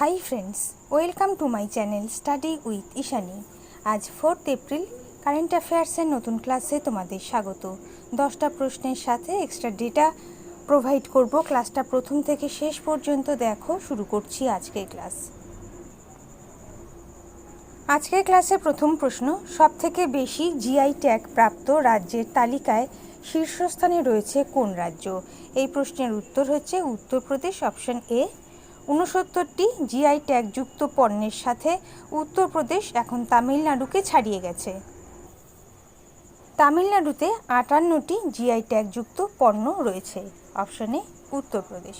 Hi friends welcome to my channel study with Ishani আজ fourth April current অ্যাফেয়ার্সের নতুন ক্লাসে তোমাদের স্বাগত। দশটা প্রশ্নের সাথে এক্সট্রা ডেটা প্রোভাইড করব। ক্লাসটা প্রথম থেকে শেষ পর্যন্ত দেখো, শুরু করছি আজকের ক্লাস আজকের ক্লাসে প্রথম প্রশ্ন, সবথেকে বেশি জিআই ট্যাগ প্রাপ্ত রাজ্যের তালিকায় শীর্ষস্থানে রয়েছে কোন রাজ্য? এই প্রশ্নের উত্তর হচ্ছে উত্তরপ্রদেশ অপশন এ ঊনসত্তরটি জিআই ট্যাগযুক্ত পণ্যের সাথে উত্তরপ্রদেশ এখন তামিলনাড়ুকে ছাড়িয়ে গেছে। তামিলনাড়ুতে আটান্নটি জিআই ট্যাগযুক্ত পণ্য রয়েছে। অপশনে উত্তরপ্রদেশ।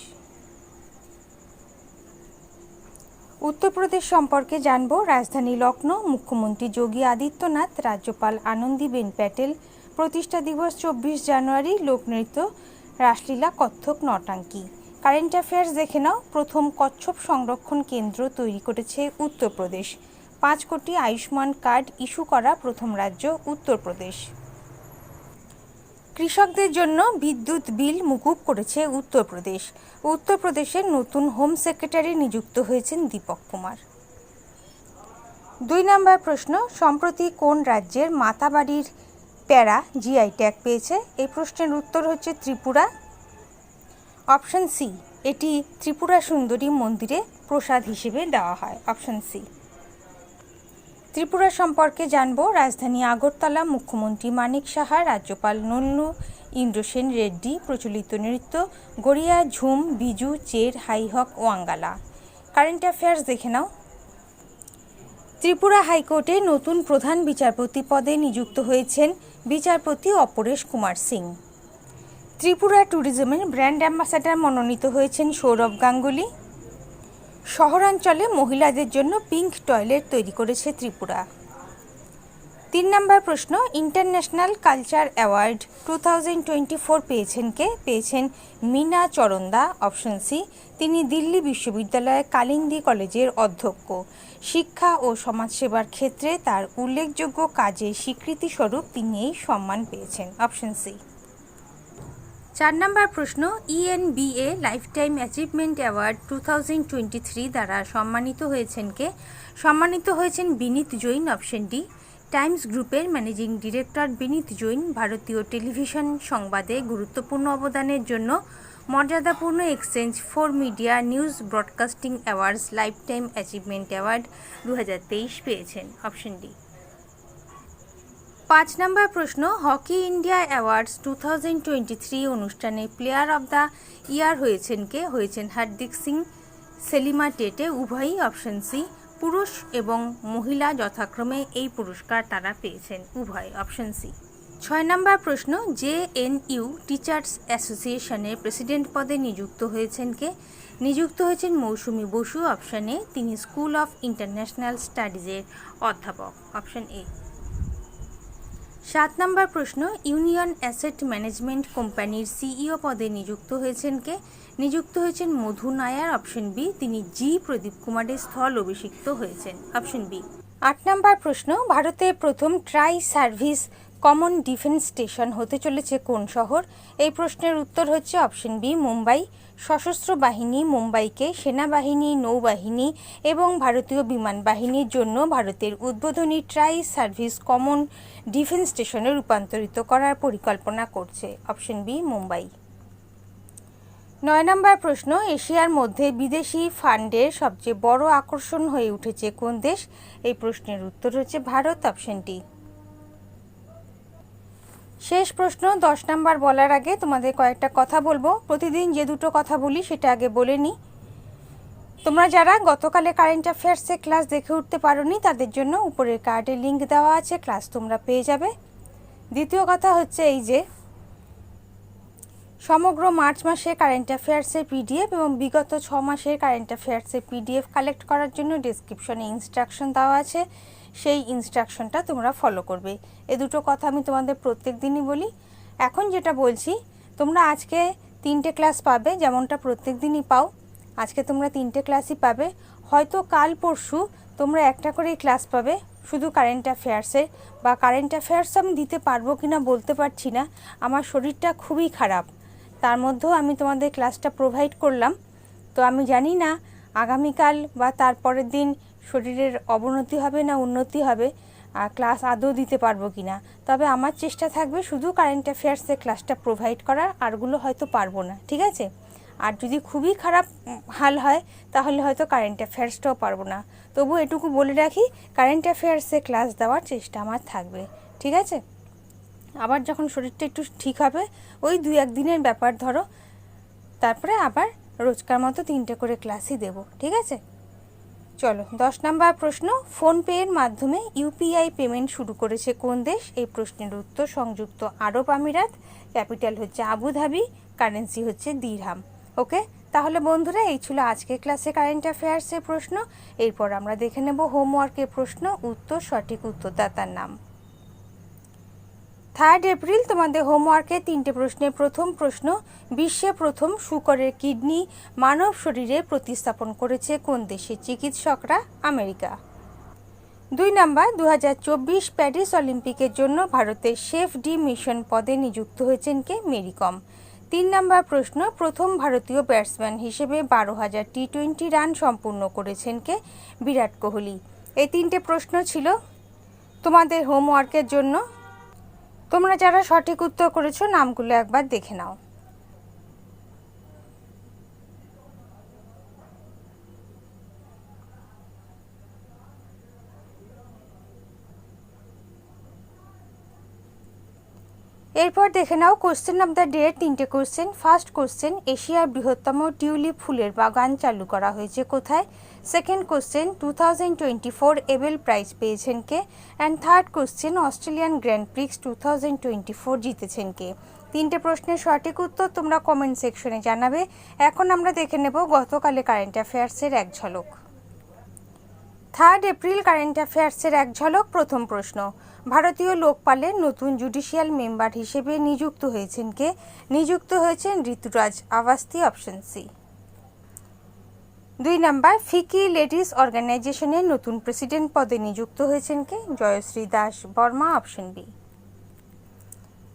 উত্তরপ্রদেশ সম্পর্কে জানব রাজধানী লখনৌ মুখ্যমন্ত্রী যোগী আদিত্যনাথ, রাজ্যপাল আনন্দীবেন প্যাটেল, প্রতিষ্ঠা দিবস চব্বিশ জানুয়ারি, লোকনৃত্য রাসলীলা কত্থক, নটাঙ্কি। কারেন্ট অ্যাফেয়ার্স দেখে নাও। প্রথম কচ্ছপ সংরক্ষণ কেন্দ্র তৈরি করেছে উত্তরপ্রদেশ। পাঁচ কোটি আয়ুষ্মান কার্ড ইস্যু করা প্রথম রাজ্য উত্তরপ্রদেশ। কৃষকদের জন্য বিদ্যুৎ বিল মুকুব করেছে উত্তরপ্রদেশ। উত্তরপ্রদেশের নতুন হোম সেক্রেটারি নিযুক্ত হয়েছেন দীপক কুমার। দুই নম্বর প্রশ্ন, সম্প্রতি কোন রাজ্যের মাতাবাড়ির প্যারা জিআই ট্যাগ পেয়েছে? এই প্রশ্নের উত্তর হচ্ছে ত্রিপুরা। অপশন সি, এটি ত্রিপুরা সুন্দরী মন্দিরে প্রসাদ হিসেবে দেওয়া হয়। Option C. ত্রিপুরা সম্পর্কে জানব রাজধানী আগরতলা মুখ্যমন্ত্রী মানিক সাহা, রাজ্যপাল নল্লু ইন্দ্রসেন রেড্ডি, প্রচলিত নৃত্য গড়িয়া ঝুম, বিজু, চের হাইহক ওয়াঙ্গালা। কারেন্ট অ্যাফেয়ার্স দেখে নাও। ত্রিপুরা হাইকোর্টে নতুন প্রধান বিচারপতি পদে নিযুক্ত হয়েছেন বিচারপতি অপরেশ কুমার সিং। ত্রিপুরা ট্যুরিজমের ব্র্যান্ড অ্যাম্বাসাডার মনোনীত হয়েছেন সৌরভ গাঙ্গুলি। শহরাঞ্চলে মহিলাদের জন্য পিঙ্ক টয়লেট তৈরি করেছে ত্রিপুরা। তিন নম্বর প্রশ্ন, international culture award two thousand twenty four পেয়েছেন কে? পেয়েছেন মিনা চরন্দা অপশন সি, তিনি দিল্লি বিশ্ববিদ্যালয়ের কালিন্দি কলেজের অধ্যক্ষ। শিক্ষা ও সমাজসেবার ক্ষেত্রে তার উল্লেখযোগ্য কাজের স্বীকৃতিস্বরূপ তিনি এই সম্মান পেয়েছেন, অপশন সি। চার নম্বর প্রশ্ন ENBA lifetime achievement award two thousand twenty three দ্বারা সম্মানিত হয়েছেন কে? সম্মানিত হয়েছেন Vineet Jain, option D. Times গ্রুপের ম্যানেজিং ডিরেক্টর বিনীত জৈন, ভারতীয় টেলিভিশন সংবাদে গুরুত্বপূর্ণ অবদানের জন্য মর্যাদাপূর্ণ exchange for media news broadcasting awards lifetime achievement award দু হাজার তেইশ পেয়েছেন, অপশন ডি। পাঁচ নম্বর প্রশ্ন, hockey India awards two thousand twenty three অনুষ্ঠানে প্লেয়ার অব দ্য ইয়ার হয়েছেন কে? হয়েছেন হার্দিক সিং, সেলিমা টেটে, উভয়ই অপশন সি, পুরুষ এবং মহিলা যথাক্রমে এই পুরস্কার তারা পেয়েছেন, উভয় অপশন সি। ছয় নম্বর প্রশ্ন, জে এন ইউ টিচার্স অ্যাসোসিয়েশনের প্রেসিডেন্ট পদে নিযুক্ত হয়েছেন কে? নিযুক্ত হয়েছেন মৌসুমি বসু, অপশানে তিনি স্কুল অফ ইন্টারন্যাশনাল স্টাডিজের অধ্যাপক, অপশন এ। সাত নম্বর প্রশ্ন, ইউনিয়ন অ্যাসেট ম্যানেজমেন্ট কোম্পানির সিইও পদে নিযুক্ত হয়েছেন কে? নিযুক্ত হয়েছেন মধু নায়ার, অপশন বি, তিনি জি প্রদীপ কুমারের স্থল অভিষিক্ত হয়েছেন, অপশন বি। আট নম্বর প্রশ্ন ভারতের প্রথম tri service common defence station হতে চলেছে কোন শহর? এই প্রশ্নের উত্তর হচ্ছে অপশন বি, মুম্বাই। সশস্ত্র বাহিনী মুম্বাইকে সেনাবাহিনী, নৌবাহিনী এবং ভারতীয় বিমান বাহিনীর জন্য ভারতের উদ্বোধনী ট্রাই সার্ভিস কমন ডিফেন্স স্টেশনে রূপান্তরিত করার পরিকল্পনা করছে অপশন বি, মুম্বাই। নয় নম্বর প্রশ্ন, এশিয়ার মধ্যে বিদেশি ফান্ডের সবচেয়ে বড় আকর্ষণ হয়ে উঠেছে কোন দেশ? এই প্রশ্নের উত্তর হচ্ছে ভারত অপশনটি শেষ প্রশ্ন, দশ নাম্বার বলার আগে তোমাদের কয়েকটা কথা বলব। প্রতিদিন যে দুটো কথা বলি সেটা আগে বলে নিই। তোমরা যারা গতকালে কারেন্ট অ্যাফেয়ার্সে ক্লাস দেখে উঠতে পারোনি, তাদের জন্য উপরের কার্ডে লিঙ্ক দেওয়া আছে, ক্লাস তোমরা পেয়ে যাবে। দ্বিতীয় কথা হচ্ছে এই যে, সমগ্র মার্চ মাসে কারেন্ট অ্যাফেয়ার্সের পিডিএফ এবং বিগত ছ মাসের কারেন্ট অ্যাফেয়ার্সের পিডিএফ কালেক্ট করার জন্য ডিসক্রিপশনে ইনস্ট্রাকশন দেওয়া আছে। সেই ইনস্ট্রাকশনটা তোমরা ফলো করবে। এ দুটো কথা আমি তোমাদের প্রত্যেক দিনই বলি। এখন যেটা বলছি, তোমরা আজকে তিনটে ক্লাস পাবে, যেমনটা প্রত্যেক দিনই পাও। আজকে তোমরা তিনটে ক্লাসই পাবে। হয়তো কাল পরশু তোমরা একটা করেই ক্লাস পাবে, শুধু কারেন্ট অ্যাফেয়ার্সের বা কারেন্ট অ্যাফেয়ার্স আমি দিতে পারব কি না বলতে পারছি না। আমার শরীরটা খুবই খারাপ। তার মধ্যেও আমি তোমাদের ক্লাসটা প্রোভাইড করলাম। তো আমি জানি না, আগামীকাল বা তারপরের দিন শরীরের অবনতি হবে না উন্নতি হবে আর ক্লাস আদৌ দিতে পারব কি না তবে আমার চেষ্টা থাকবে শুধু কারেন্ট অ্যাফেয়ার্সে ক্লাসটা প্রোভাইড করার, আরগুলো হয়তো পারব না, ঠিক আছে? আর যদি খুবই খারাপ হাল হয়, তাহলে হয়তো কারেন্ট অ্যাফেয়ার্সটাও পারব না। তবু এটুকু বলে রাখি কারেন্ট অ্যাফেয়ার্সে ক্লাস দেওয়ার চেষ্টা আমার থাকবে, ঠিক আছে? আবার যখন শরীরটা একটু ঠিক হবে, ওই দুই একদিনের ব্যাপার ধরো, তারপরে আবার রোজকার মতো তিনটে করে ক্লাসই দেবো, ঠিক আছে? চলো, দশ নম্বর প্রশ্ন, ফোনপে এর মাধ্যমে ইউপিআই পেমেন্ট শুরু করেছে কোন দেশ? এই প্রশ্নের উত্তর সংযুক্ত আরব আমিরাত, ক্যাপিটাল হচ্ছে আবুধাবি কারেন্সি হচ্ছে দিরহাম। ওকে? তাহলে বন্ধুরা, এই ছিল আজকের ক্লাসে কারেন্ট অ্যাফেয়ার্সের প্রশ্ন। এরপর আমরা দেখে নেব হোমওয়ার্কের প্রশ্ন, উত্তর, সঠিক উত্তরদাতার নাম। থার্ড এপ্রিল তোমাদের হোমওয়ার্কে তিনটে প্রশ্নের প্রথম প্রশ্ন, বিশ্বে প্রথম শুকরের কিডনি মানব শরীরে প্রতিস্থাপন করেছে কোন দেশের চিকিৎসকরা? আমেরিকা। দুই নাম্বার দু প্যারিস অলিম্পিকের জন্য ভারতের শেফ ডি মিশন পদে নিযুক্ত হয়েছেন কে? মেরি কম তিন নাম্বার প্রশ্ন, প্রথম ভারতীয় ব্যাটসম্যান হিসেবে বারো হাজার টি টোয়েন্টি রান সম্পূর্ণ করেছেন কে? বিরাট কোহলি। এই তিনটে প্রশ্ন ছিল তোমাদের হোমওয়ার্কের জন্য। তোমরা যারা সঠিক উত্তর করেছ নামগুলো একবার দেখে নাও। এরপর দেখে নাও কোশ্চেন অফ দ্য ডে তিনটে কোশ্চেন ফার্স্ট কোশ্চেন এশিয়ার বৃহত্তম টিউলিপ ফুলের বাগান চালু করা হয়েছে কোথায়? Second question two thousand twenty four Abel prize পেয়েছেন কে? And third question Australian grand prix two thousand twenty four জিতেছেন কে? তিনটে প্রশ্নের সঠিক উত্তর তোমরা কমেন্ট সেকশনে জানাবে। এখন আমরা দেখে নেব গতকালে কারেন্ট অ্যাফেয়ার্সের এক ঝলক। থার্ড এপ্রিল কারেন্ট অ্যাফেয়ার্সের এক ঝলক প্রথম প্রশ্ন। ভারতীয় লোকপালের নতুন জুডিশিয়াল মেম্বার হিসেবে নিযুক্ত হয়েছেন কে? নিযুক্ত হয়েছেন ঋতুরাজ আভাস্তি অপশন সি। দুই নাম্বার, ফিকি লেডিস অর্গানাইজেশনের নতুন প্রেসিডেন্ট পদে নিযুক্ত হয়েছেন কে? Jayashree Das Varma, option B.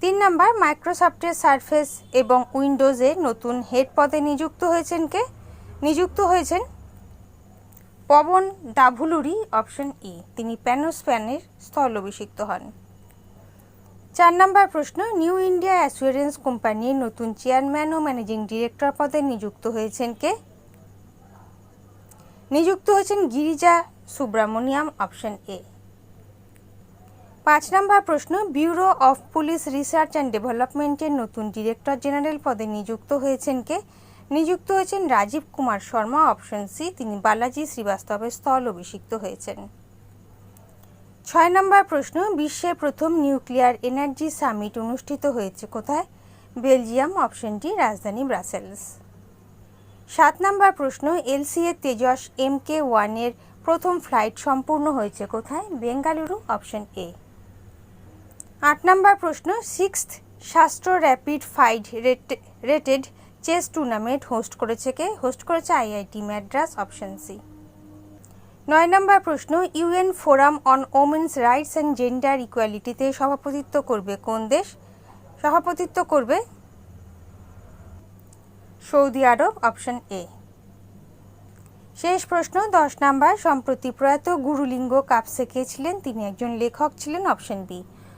তিন নাম্বার, মাইক্রোসফটের সারফেস এবং উইন্ডোজের নতুন হেড পদে নিযুক্ত হয়েছেন কে? নিযুক্ত হয়েছেন পবন দাভুলুরি অপশন ই তিনি প্যানোস্প্যানের স্থল অভিষিক্ত হন। চার নম্বর প্রশ্ন, নিউ ইন্ডিয়া অ্যাসুরেন্স কোম্পানির নতুন চেয়ারম্যান ও ম্যানেজিং ডিরেক্টর পদে নিযুক্ত হয়েছেন কে? নিযুক্ত হয়েছেন গিরিজা সুব্রামণিয়াম অপশন এ পাঁচ নম্বর প্রশ্ন bureau of police research and ডেভেলপমেন্টের নতুন ডিরেক্টর জেনারেল পদে নিযুক্ত হয়েছেন কে? নিযুক্ত হয়েছেন রাজীব কুমার শর্মা, অপশন সি, তিনি বালাজি শ্রীবাস্তবের স্থল অভিষিক্ত হয়েছেন। ছয় নম্বর প্রশ্ন, বিশ্বের প্রথম নিউক্লিয়ার এনার্জি সামিট অনুষ্ঠিত হয়েছে কোথায়? বেলজিয়াম অপশনটি রাজধানী ব্রাসেলস। সাত নম্বর প্রশ্ন, এলসিএ তেজস এম কে ওয়ানের প্রথম ফ্লাইট সম্পূর্ণ হয়েছে কোথায়? Bengaluru, option A. আট নম্বর প্রশ্ন, sixth Sastra rapid FIDE rated chess tournament host করেছে কে? হোস্ট করেছে আইআইটি ম্যাড্রাস, অপশন সি। নয় নম্বর প্রশ্ন, UN forum on women's rights and gender ইকুয়ালিটিতে সভাপতিত্ব করবে কোন দেশ? সভাপতিত্ব করবে সৌদি আরব, অপশন এ। শেষ প্রশ্ন, দশ নাম্বার, সম্প্রতি প্রয়াত গুরুলিঙ্গ কাপসে কে ছিলেন? তিনি একজন লেখক ছিলেন, অপশন বি।